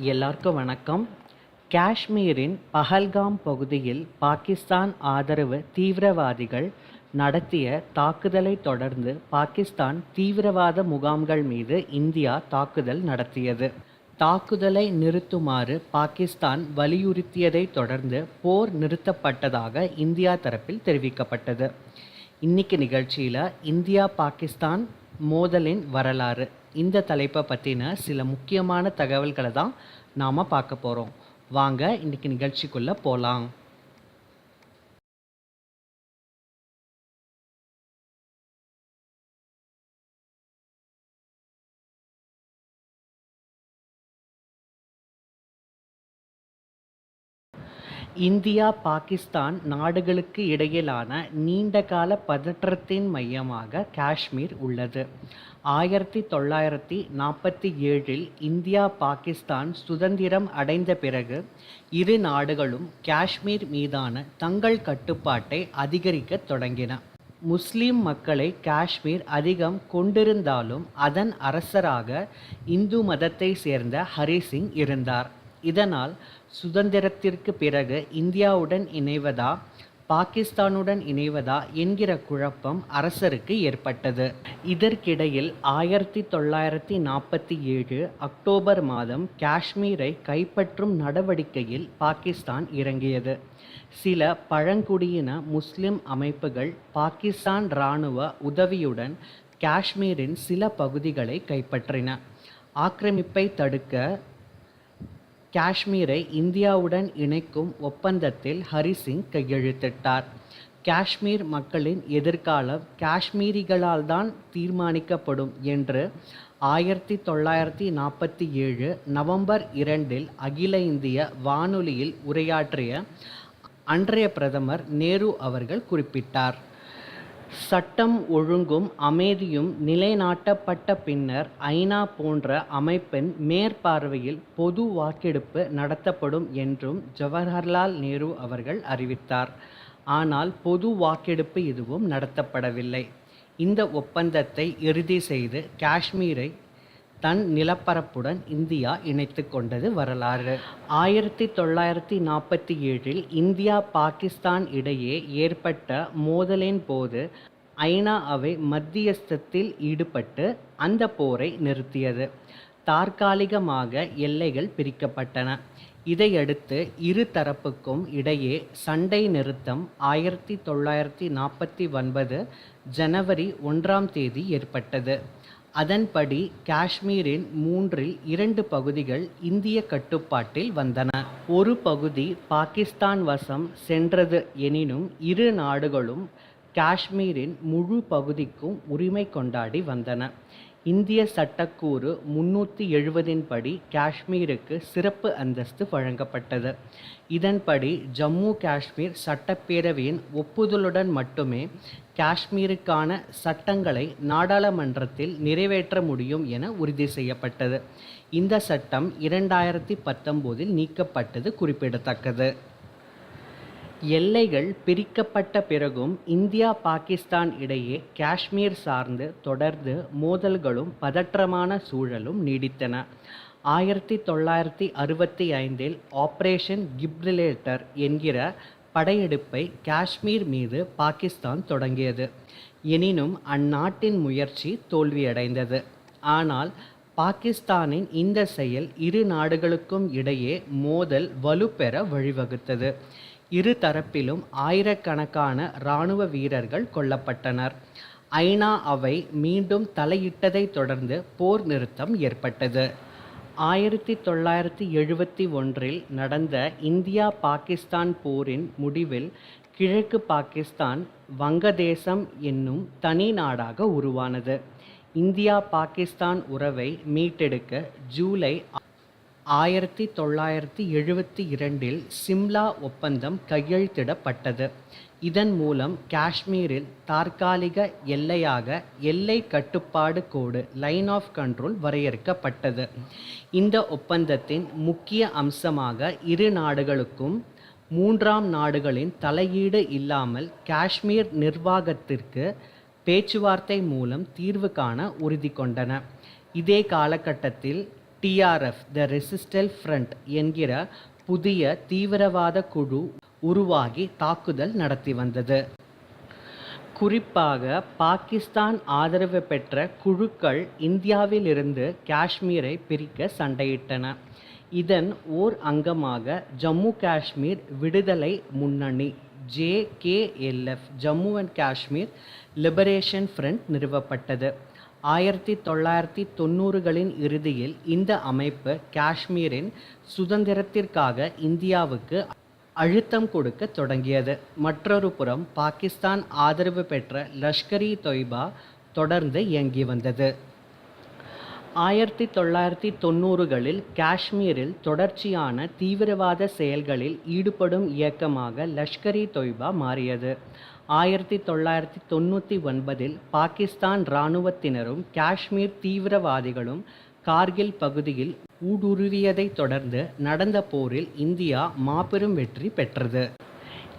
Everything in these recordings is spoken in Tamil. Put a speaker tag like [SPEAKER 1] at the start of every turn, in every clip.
[SPEAKER 1] எல்லாருக்கும் வணக்கம். காஷ்மீரின் பஹல்காம் பகுதியில் பாகிஸ்தான் ஆதரவு தீவிரவாதிகள் நடத்திய தாக்குதலை தொடர்ந்து பாகிஸ்தான் தீவிரவாத முகாம்கள் மீது இந்தியா தாக்குதல் நடத்தியது. தாக்குதலை நிறுத்துமாறு பாகிஸ்தான் வலியுறுத்தியதை தொடர்ந்து போர் நிறுத்தப்பட்டதாக இந்தியா தரப்பில் தெரிவிக்கப்பட்டது. இன்னைக்கு நிகழ்ச்சியில் இந்தியா பாகிஸ்தான் மோதலின் வரலாறு. இந்த தலைப்பை பற்றின சில முக்கியமான தகவல்களை தான் நாம் பார்க்க போகிறோம் வாங்க இன்னைக்கு நிகழ்ச்சிக்குள்ளே போகலாம் இந்தியா பாகிஸ்தான் நாடுகளுக்கு இடையிலான நீண்டகால பதற்றத்தின் மையமாக காஷ்மீர் உள்ளது. ஆயிரத்தி தொள்ளாயிரத்தி நாற்பத்தி ஏழில் இந்தியா பாகிஸ்தான் சுதந்திரம் அடைந்த பிறகு இரு நாடுகளும் காஷ்மீர் மீதான தங்கள் கட்டுப்பாட்டை அதிகரிக்கத் தொடங்கின. முஸ்லிம் மக்களை காஷ்மீர் அதிகம் கொண்டிருந்தாலும் அதன் அரசராக இந்து மதத்தை சேர்ந்த ஹரிசிங் இருந்தார். இதனால் சுதந்திரத்திற்கு பிறகு இந்தியாவுடன் இணைவதா பாகிஸ்தானுடன் இணைவதா என்கிற குழப்பம் அரசருக்கு ஏற்பட்டது. இதற்கிடையில் ஆயிரத்தி தொள்ளாயிரத்தி நாற்பத்தி ஏழு அக்டோபர் மாதம் காஷ்மீரை கைப்பற்றும் நடவடிக்கையில் பாகிஸ்தான் இறங்கியது. சில பழங்குடியின முஸ்லிம் அமைப்புகள் பாகிஸ்தான் இராணுவ உதவியுடன் காஷ்மீரின் சில பகுதிகளை கைப்பற்றின. ஆக்கிரமிப்பை தடுக்க காஷ்மீரை இந்தியாவுடன் இணைக்கும் ஒப்பந்தத்தில் ஹரிசிங் கையெழுத்திட்டார். காஷ்மீர் மக்களின் எதிர்காலம் காஷ்மீரிகளால் தான் தீர்மானிக்கப்படும் என்று ஆயிரத்தி தொள்ளாயிரத்தி நாற்பத்தி ஏழு நவம்பர் இரண்டில் அகில இந்திய வானொலியில் உரையாற்றிய அன்றைய பிரதமர் நேரு அவர்கள் குறிப்பிட்டார். சட்டம் ஒழுங்கும் அமைதியும் நிலைநாட்டப்பட்ட பின்னர் ஐநா போன்ற அமைப்பின் மேற்பார்வையில் பொது வாக்கெடுப்பு நடத்தப்படும் என்றும் ஜவஹர்லால் நேரு அவர்கள் அறிவித்தார். ஆனால் பொது வாக்கெடுப்பு எதுவும் நடத்தப்படவில்லை. இந்த ஒப்பந்தத்தை இறுதி செய்து காஷ்மீரை தன் நிலப்பரப்புடன் இந்தியா இணைத்து கொண்டது வரலாறு. ஆயிரத்தி தொள்ளாயிரத்தி நாற்பத்தி ஏழில் இந்தியா பாகிஸ்தான் இடையே ஏற்பட்ட மோதலின் போது ஐநா அவை மத்தியஸ்தத்தில் ஈடுபட்டு அந்த போரை நிறுத்தியது. தற்காலிகமாக எல்லைகள் பிரிக்கப்பட்டன. இதையடுத்து இரு தரப்புக்கும் இடையே சண்டை நிறுத்தம் ஆயிரத்தி தொள்ளாயிரத்தி நாற்பத்தி ஒன்பது ஜனவரி ஒன்றாம் தேதி ஏற்பட்டது. அதன்படி காஷ்மீரின் மூன்றில் இரண்டு பகுதிகள் இந்திய கட்டுப்பாட்டில் வந்தன. ஒரு பகுதி பாகிஸ்தான் வசம் சென்றது எனினும் இரு நாடுகளும் காஷ்மீரின் முழு பகுதிக்கும் உரிமை கொண்டாடி வந்தன. இந்திய சட்டக்கூறு முன்னூற்றி எழுபதின் படி காஷ்மீருக்கு சிறப்பு அந்தஸ்து வழங்கப்பட்டது. இதன்படி ஜம்மு காஷ்மீர் சட்டப்பேரவையின் ஒப்புதலுடன் மட்டுமே காஷ்மீருக்கான சட்டங்களை நாடாளுமன்றத்தில் நிறைவேற்ற முடியும் என உறுதி செய்யப்பட்டது. இந்த சட்டம் இரண்டாயிரத்தி பத்தொம்போதில் நீக்கப்பட்டது குறிப்பிடத்தக்கது. எல்லைகள் பிரிக்கப்பட்ட பிறகும் இந்தியா பாகிஸ்தான் இடையே காஷ்மீர் சார்ந்து தொடர்ந்து மோதல்களும் பதற்றமான சூழலும் நீடித்தன. ஆயிரத்தி தொள்ளாயிரத்தி அறுபத்தி ஐந்தில் ஆப்ரேஷன் கிப்ரிலேட்டர் என்கிற படையெடுப்பை காஷ்மீர் மீது பாகிஸ்தான் தொடங்கியது. எனினும் அந்நாட்டின் முயற்சி தோல்வியடைந்தது. ஆனால் பாகிஸ்தானின் இந்த செயல் இரு நாடுகளுக்கும் இடையே மோதல் வலுப்பெற வழிவகுத்தது. இரு தரப்பிலும் ஆயிரக்கணக்கான இராணுவ வீரர்கள் கொல்லப்பட்டனர். ஐநா அவை மீண்டும் தலையிட்டதைத் தொடர்ந்து போர் நிறுத்தம் ஏற்பட்டது. ஆயிரத்தி தொள்ளாயிரத்தி எழுபத்தி ஒன்றில் நடந்த இந்தியா பாகிஸ்தான் போரின் முடிவில் கிழக்கு பாகிஸ்தான் வங்கதேசம் என்னும் தனி நாடாக உருவானது. இந்தியா பாகிஸ்தான் உறவை மீட்டெடுக்க ஜூலை ஆயிரத்தி தொள்ளாயிரத்தி எழுபத்தி இரண்டில் சிம்லா ஒப்பந்தம் கையெழுத்திடப்பட்டது. இதன் மூலம் காஷ்மீரில் தற்காலிக எல்லையாக எல்லை கட்டுப்பாடு கோடு லைன் ஆஃப் கண்ட்ரோல் வரையறுக்கப்பட்டது. இந்த ஒப்பந்தத்தின் முக்கிய அம்சமாக இரு நாடுகளுக்கும் மூன்றாம் நாடுகளின் தலையீடு இல்லாமல் காஷ்மீர் நிர்வாகத்திற்கு பேச்சுவார்த்தை மூலம் தீர்வு காண உறுதி கொண்டன. இதே காலகட்டத்தில் டிஆர்எஃப் த ரெசிஸ்டல் ஃப்ரண்ட் என்கிற புதிய தீவிரவாத குழு உருவாகி தாக்குதல் நடத்தி வந்தது. குறிப்பாக பாகிஸ்தான் ஆதரவு பெற்ற குழுக்கள் இந்தியாவிலிருந்து காஷ்மீரை பிரிக்க சண்டையிட்டன. இதன் ஓர் அங்கமாக ஜம்மு காஷ்மீர் விடுதலை முன்னணி JKLF Jammu and Kashmir liberation front நிறுவப்பட்டது. ஆயிரத்தி தொள்ளாயிரத்தி தொண்ணூறுகளின் இறுதியில் இந்த அமைப்பு காஷ்மீரின் சுதந்திரத்திற்காக இந்தியாவுக்கு அழுத்தம் கொடுக்க தொடங்கியது. மற்றொரு புறம் பாகிஸ்தான் ஆதரவு பெற்ற லஷ்கர் இ தொய்பா தொடர்ந்து இயங்கி வந்தது. ஆயிரத்தி தொள்ளாயிரத்தி தொண்ணூறுகளில் காஷ்மீரில் தொடர்ச்சியான தீவிரவாத செயல்களில் ஈடுபடும் இயக்கமாக லஷ்கர் இ தொய்பா மாறியது. ஆயிரத்தி தொள்ளாயிரத்தி தொண்ணூற்றி ஒன்பதில் பாகிஸ்தான் இராணுவத்தினரும் காஷ்மீர் தீவிரவாதிகளும் கார்கில் பகுதியில் ஊடுருவியதைத் தொடர்ந்து நடந்த போரில் இந்தியா மாபெரும் வெற்றி பெற்றது.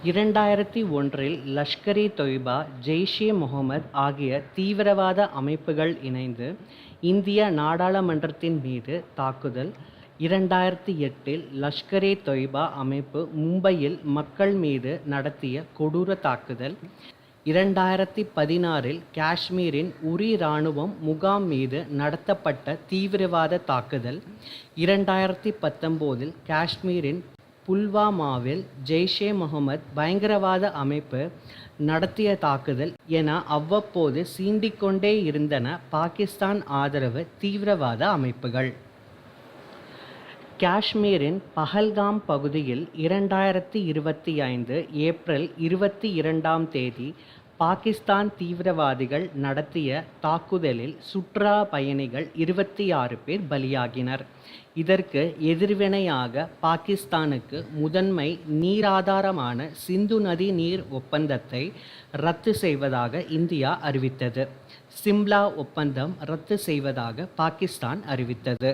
[SPEAKER 1] இரண்டாயிரத்தி ஒன்றில் லஷ்கர் இ தொய்பா ஜெய்ஷே முகமது ஆகிய தீவிரவாத அமைப்புகள் இணைந்து இந்திய நாடாளுமன்றத்தின் மீது தாக்குதல் இரண்டாயிரத்தி எட்டில் லஷ்கரே தொய்பா அமைப்பு மும்பையில் மக்கள் மீது நடத்திய கொடூர தாக்குதல். இரண்டாயிரத்தி பதினாறில் காஷ்மீரின் உரி இராணுவம் முகாம் மீது நடத்தப்பட்ட தீவிரவாத தாக்குதல். இரண்டாயிரத்தி பத்தொம்போதில் காஷ்மீரின் புல்வாமாவில் ஜெய்ஷே முகமது பயங்கரவாத அமைப்பு நடத்திய தாக்குதல் என அவ்வப்போது சீண்டிக்கொண்டே இருந்தன பாகிஸ்தான் ஆதரவு தீவிரவாத அமைப்புகள். காஷ்மீரின் பஹல்காம் பகுதியில் இரண்டாயிரத்தி இருபத்தி ஐந்து ஏப்ரல் இருபத்தி இரண்டாம் தேதி பாகிஸ்தான் தீவிரவாதிகள் நடத்திய தாக்குதலில் சுற்றுலா பயணிகள் இருபத்தி ஆறு பேர் பலியாகினர். இதற்கு எதிர்வினையாக பாகிஸ்தானுக்கு முதன்மை நீராதாரமான சிந்து நதி நீர் ஒப்பந்தத்தை ரத்து செய்வதாக இந்தியா அறிவித்தது. சிம்லா ஒப்பந்தம் ரத்து செய்வதாக பாகிஸ்தான் அறிவித்தது.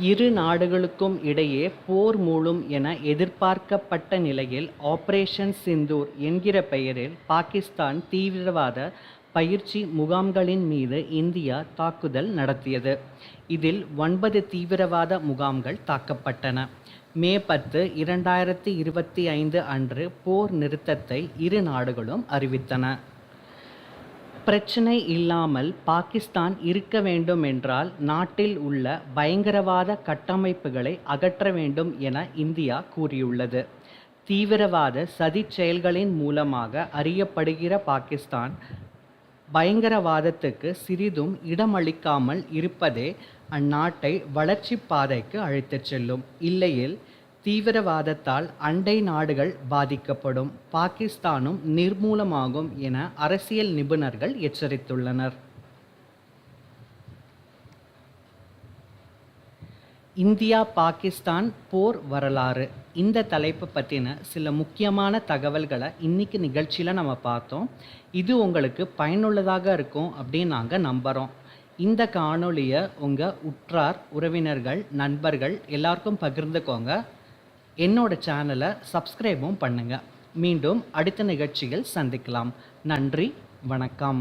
[SPEAKER 1] இரு நாடுகளுக்கும் இடையே போர் மூளும் என எதிர்பார்க்கப்பட்ட நிலையில் ஆபரேஷன் சிந்தூர் என்கிற பெயரில் பாகிஸ்தான் தீவிரவாத பயிற்சி முகாம்களின் மீது இந்தியா தாக்குதல் நடத்தியது. இதில் ஒன்பது தீவிரவாத முகாம்கள் தாக்கப்பட்டன. மே பத்து இரண்டாயிரத்தி இருபத்தி ஐந்து அன்று போர் நிறுத்தத்தை இரு நாடுகளும் அறிவித்தன. பிரச்சனை இல்லாமல் பாகிஸ்தான் இருக்க வேண்டும் என்றால் நாட்டில் உள்ள பயங்கரவாத கட்டமைப்புகளை அகற்ற வேண்டும் என இந்தியா கூறியுள்ளது. தீவிரவாத சதி செயல்களின் மூலமாக அறியப்படுகிற பாகிஸ்தான் பயங்கரவாதத்துக்கு சிறிதும் இடமளிக்காமல் இருப்பதே அந்நாட்டை வளர்ச்சி பாதைக்கு அழைத்துச் செல்லும். இல்லையில் தீவிரவாதத்தால் அண்டை நாடுகள் பாதிக்கப்படும் பாகிஸ்தானும் நிர்மூலமாகும் என அரசியல் நிபுணர்கள் எச்சரித்துள்ளனர். இந்தியா பாகிஸ்தான் போர் வரலாறு. இந்த தலைப்பு பற்றின சில முக்கியமான தகவல்களை இன்றைக்கி நிகழ்ச்சியில் நம்ம பார்த்தோம். இது உங்களுக்கு பயனுள்ளதாக இருக்கும் அப்படின்னு நாங்கள் நம்புகிறோம் இந்த காணொளியை உங்கள் உற்றார் உறவினர்கள் நண்பர்கள் எல்லாருக்கும் பகிர்ந்துக்கோங்க. என்னோட சேனலை சப்ஸ்கிரைபும் பண்ணுங்கள் மீண்டும் அடுத்த நிகழ்ச்சியில் சந்திக்கலாம். நன்றி வணக்கம்.